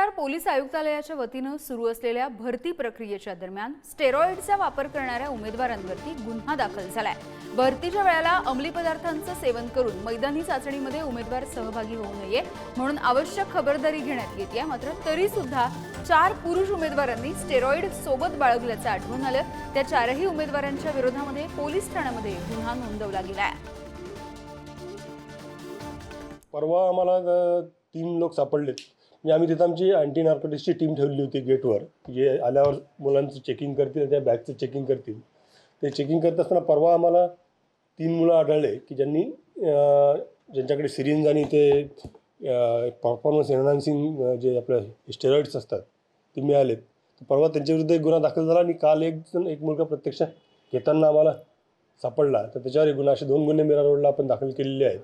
Virar police आयुक्तालयाच्या वतीनं सुरू असलेल्या भरती प्रक्रियेच्या दरम्यान स्टेरॉइडचा वापर करणाऱ्या उमेदवारांवरती गुन्हा दाखल झालाय. भरतीच्या वेळेला अंमली पदार्थांचं सेवन करून मैदानी चाचणीमध्ये उमेदवार सहभागी होऊ नये म्हणून आवश्यक खबरदारी घेण्यात येते मात्र तरी सुद्धा चार पुरुष उमेदवारांनी स्टेरॉइड सोबत बाळगल्याचं आढळून आलं. त्या चारही उमेदवारांच्या विरोधामध्ये पोलीस ठाण्यामध्ये गुन्हा नोंदवला गेलाय परवा आम्हाला तीन लोक सापडलेत. म्हणजे आम्ही तिथं आमची अँटी नार्कोटिक्सची टीम ठेवली होती गेटवर जे आल्यावर मुलांचं चेकिंग करतील त्या बॅगचं चेकिंग करतील. ते चेकिंग करत असताना परवा आम्हाला तीन मुलं आढळले की ज्यांनी ज्यांच्याकडे सिरिंज आणि ते परफॉर्मन्स एनहान्सिंग जे आपलं स्टेरॉइड्स असतात ते मिळालेत. तर परवा त्यांच्याविरुद्ध एक गुन्हा दाखल झाला आणि काल एक जण एक मुलगा प्रत्यक्ष घेताना आम्हाला सापडला. तर त्याच्यावर एक गुन्हा असे दोन गुन्हे मेरा रोडला आपण दाखल केलेले आहेत.